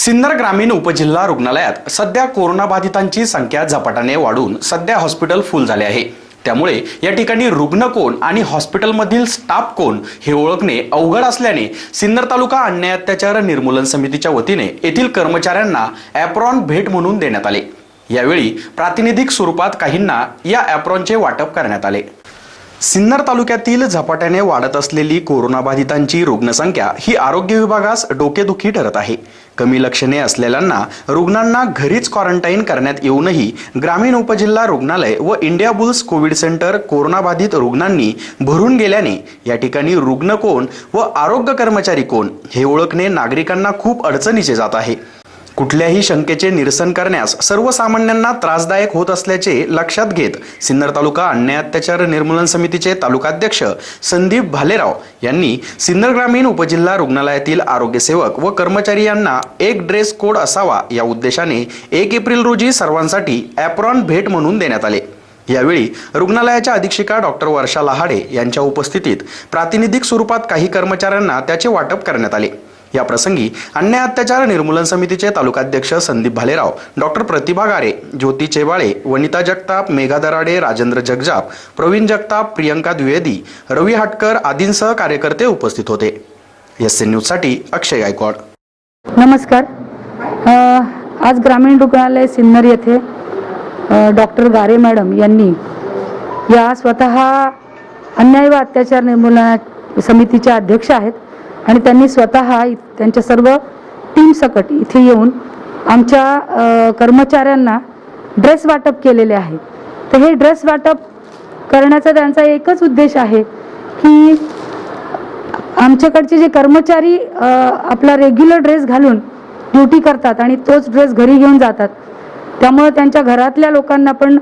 सिन्नर ग्रामीण उपजिल्हा रुग्णालयात सध्या कोरोनाबाधितांची संख्या झपाट्याने वाढून सध्या हॉस्पिटल फुल झाले आहे. त्यामुळे या ठिकाणी रुग्ण कोण आणि हॉस्पिटलमधील स्टाफ कोण हे ओळखणे अवघड असल्याने सिन्नर तालुका अन्याय अत्याचार निर्मूलन समितीच्या वतीने येथील कर्मचाऱ्यांना ॲप्रॉन भेट म्हणून देण्यात आले. यावेळी प्रातिनिधिक स्वरूपात काहींना या ॲप्रॉनचे वाटप करण्यात आले. सिन्नर तालुक्यातील झपाट्याने वाढत असलेली कोरोनाबाधितांची रुग्णसंख्या ही आरोग्य विभागास डोकेदुखी ठरत आहे. कमी लक्षणे असलेल्यांना रुग्णांना घरीच क्वारंटाईन करण्यात येऊनही ग्रामीण उपजिल्हा रुग्णालय व इंडिया बुल्स कोविड सेंटर कोरोनाबाधित रुग्णांनी भरून गेल्याने या ठिकाणी रुग्ण कोण व आरोग्य कर्मचारी कोण हे ओळखणे नागरिकांना खूप अडचणीचे जात आहे. कुठल्याही शंकेचे निरसन करण्यास सर्वसामान्यांना त्रासदायक होत असल्याचे लक्षात घेत सिन्नर तालुका अन्याय अत्याचार निर्मूलन समितीचे तालुकाध्यक्ष संदीप भालेराव यांनी सिन्नर ग्रामीण उपजिल्हा रुग्णालयातील आरोग्यसेवक व कर्मचारी यांना एक ड्रेस कोड असावा या उद्देशाने एक एप्रिल रोजी सर्वांसाठी ॲप्रॉन भेट म्हणून देण्यात आले. यावेळी रुग्णालयाच्या अधीक्षिका डॉक्टर वर्षा लहाडे यांच्या उपस्थितीत प्रातिनिधिक स्वरूपात काही कर्मचाऱ्यांना त्याचे वाटप करण्यात आले. या प्रसंगी अन्याय अत्याचार निर्मूलन समितीचे तालुकाध्यक्ष संदीप भालेराव डॉक्टर प्रतिभा गारे ज्योती चेबाळे वनिता जगताप मेघा दराडे राजेंद्र जगजाप प्रवीण जगताप प्रियंका द्विवेदी रवी हाटकर आदींसह कार्यकर्ते उपस्थित होते. एस एन न्यूजसाठी अक्षय गायकवाड. नमस्कार. आज ग्रामीण रुग्णालय सिन्नर येथे डॉक्टर गारे मॅडम यांनी या स्वतः अन्याय व अत्याचार निर्मूलन समितीच्या अध्यक्ष आहेत. आणि त्यांनी स्वतः त्यांच्या सर्व टीम सकट इथे येऊन आमच्या कर्मचाऱ्यांना ड्रेस वाटप केलेले आहे. तर हे ड्रेस वाटप करण्याचा त्यांचा एकच उद्देश आहे की आमच्याकडचे जे कर्मचारी आपला रेग्युलर ड्रेस घालून ड्युटी करतात आणि तोच ड्रेस घरी घेऊन जातात. त्यामुळे त्यांच्या घरातल्या लोकांना पण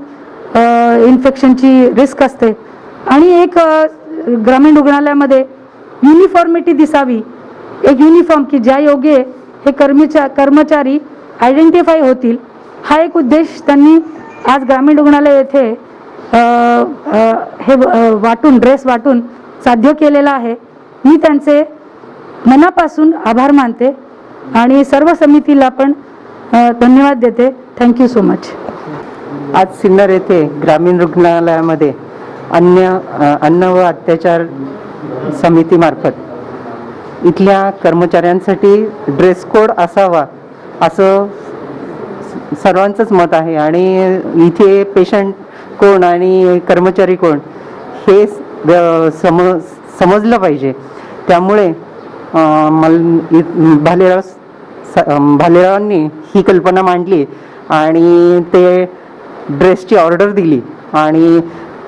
इन्फेक्शनची रिस्क असते. आणि एक ग्रामीण रुग्णालयामध्ये युनिफॉर्मिटी दिसावी. एक युनिफॉर्म की ज्या योगे हे कर्मचा कर्मचारी आयडेंटिफाय होतील. हा एक उद्देश त्यांनी आज ग्रामीण रुग्णालय येथे हे वाटून ड्रेस वाटून साध्य केलेला आहे. मी त्यांचे मनापासून आभार मानते आणि सर्व समितीला पण धन्यवाद देते. थँक्यू सो मच आज सिन्नर येथे ग्रामीण रुग्णालयामध्ये अन्य अन्न व अत्याचार समितीमार्फत. इथल्या कर्मचाऱ्यांसाठी ड्रेस कोड असावा असं सर्वांचंच मत आहे. आणि इथे पेशंट कोण आणि कर्मचारी कोण हे सम समजलं पाहिजे. त्यामुळे इ- भालेराव स- भालेरावांनी ही कल्पना मांडली आणि ते ड्रेसची ऑर्डर दिली. आणि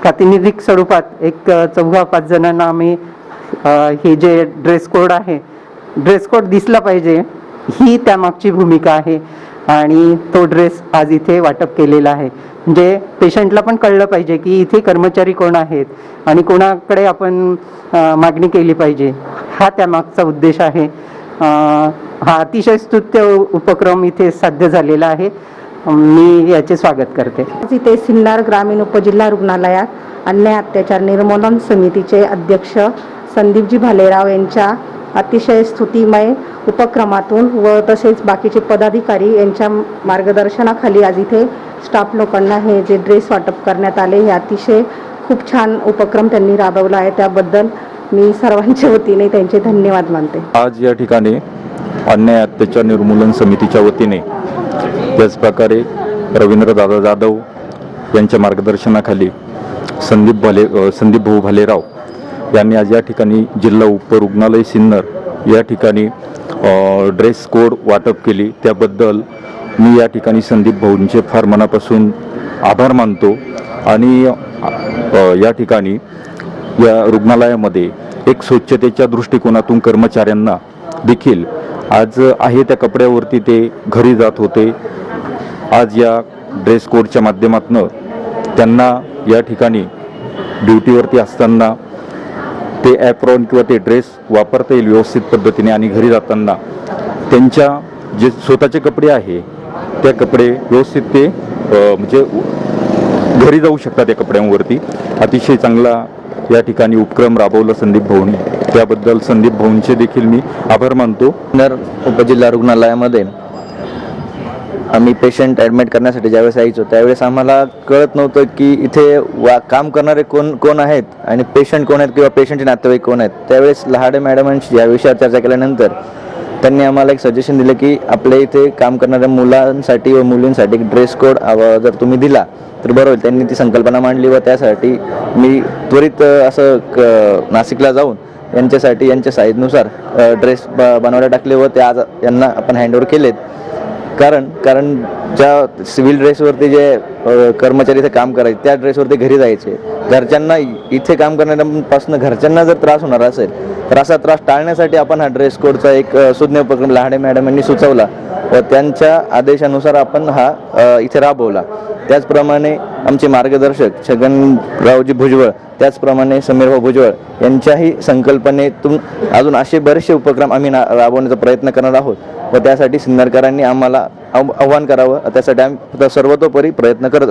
प्रातिनिधिक स्वरूपात एक चौघा पाच जणांना आम्ही हे जे ड्रेस कोड आहे ड्रेस कोड दिसला पाहिजे ही त्यामागची भूमिका आहे. आणि तो ड्रेस आज इथे वाटप केलेला आहे. म्हणजे पेशंटला पण कळलं पाहिजे की इथे कर्मचारी कोण आहेत आणि कोणाकडे आपण मागणी केली पाहिजे. हा त्यामागचा उद्देश आहे. हा अतिशय स्तुत्य उपक्रम इथे साध्य झालेला आहे. मी याचे स्वागत करते. आज इथे सिन्नर ग्रामीण उपजिल्हा रुग्णालयात अन्याय अत्याचार निर्मूलन समितीचे अध्यक्ष संदीपजी भालेराव यांच्या अतिशय स्तुतिमय उपक्रमातून व तसेच बाकीचे पदाधिकारी यांच्या मार्गदर्शनाखाली आज इथे स्टाफ लोकांना हे जे ड्रेस वाटप करण्यात आले हे अतिशय खूप छान उपक्रम त्यांनी राबवला आहे. त्याबद्दल मी सर्वांच्या वतीने त्यांचे धन्यवाद मानते. आज या ठिकाणी अन्याय अत्याचार निर्मूलन समितीच्या वतीने त्याचप्रकारे रवींद्रदादा जाधव यांच्या मार्गदर्शनाखाली संदीप भाले संदीप भाऊ भालेराव यांनी आज या ठिकाणी जिल्हा उपरुग्णालय सिन्नर या ठिकाणी ड्रेस कोड वाटप केली. त्याबद्दल मी या ठिकाणी संदीप भाऊंचे फार मनापासून आभार मानतो. आणि या ठिकाणी या रुग्णालयामध्ये एक स्वच्छतेच्या दृष्टिकोनातून कर्मचाऱ्यांना देखील आज आहे त्या कपड्यावरती ते घरी जात होते. आज या ड्रेस कोडच्या माध्यमातून त्यांना या ठिकाणी ड्युटीवरती असताना ते ॲप्रॉन किंवा ते ड्रेस वापरता येईल व्यवस्थित पद्धतीने आणि घरी जाताना त्यांच्या जे स्वतःचे कपडे आहे त्या कपडे व्यवस्थित ते म्हणजे घरी जाऊ शकतात त्या कपड्यांवरती. अतिशय चांगला या ठिकाणी उपक्रम राबवला संदीप भाऊने. त्याबद्दल संदीप भाऊंचे देखील मी आभार मानतो. उपजिल्हा रुग्णालयामध्ये आम्ही पेशंट ॲडमिट करण्यासाठी ज्यावेळेस यायचो त्यावेळेस आम्हाला कळत नव्हतं की इथे वा काम करणारे कोण कोण आहेत आणि पेशंट कोण आहेत किंवा पेशंटचे नातेवाईक कोण आहेत. त्यावेळेस लहाडे मॅडमांशी या विषयावर चर्चा केल्यानंतर त्यांनी आम्हाला एक सजेशन दिलं की आपल्या इथे काम करणाऱ्या मुलांसाठी व मुलींसाठी एक ड्रेस कोड जर तुम्ही दिला तर बरोबर त्यांनी ती संकल्पना मांडली व त्यासाठी मी त्वरित असं क नाशिकला जाऊन यांच्यासाठी यांच्या साईजनुसार ड्रेस ब बनवायला टाकले व ते आज यांना आपण हँडओव्हर केलेत. कारण कारण ज्या सिव्हिल ड्रेसवरती जे कर्मचारी इथे काम करायचे त्या ड्रेसवरती घरी जायचे. घरच्यांना इथे काम करण्यापासून घरच्यांना जर त्रास होणार असेल तर असा त्रास टाळण्यासाठी आपण हा ड्रेस कोडचा एक सुज्ञ उपक्रम लहाडे मॅडम यांनी सुचवला व त्यांच्या आदेशानुसार आपण हा इथे राबवला. त्याचप्रमाणे आमचे मार्गदर्शक छगनरावजी भुजबळ त्याचप्रमाणे समीरभाऊ भुजबळ यांच्याही संकल्पनेतून अजून असे बरेचसे उपक्रम आम्ही ना राबवण्याचा प्रयत्न करणार आहोत. व त्यासाठी सिन्नरकरांनी आम्हाला आव- आव्हान करावं. त्यासाठी आम्ही सर्वतोपरी प्रयत्न करत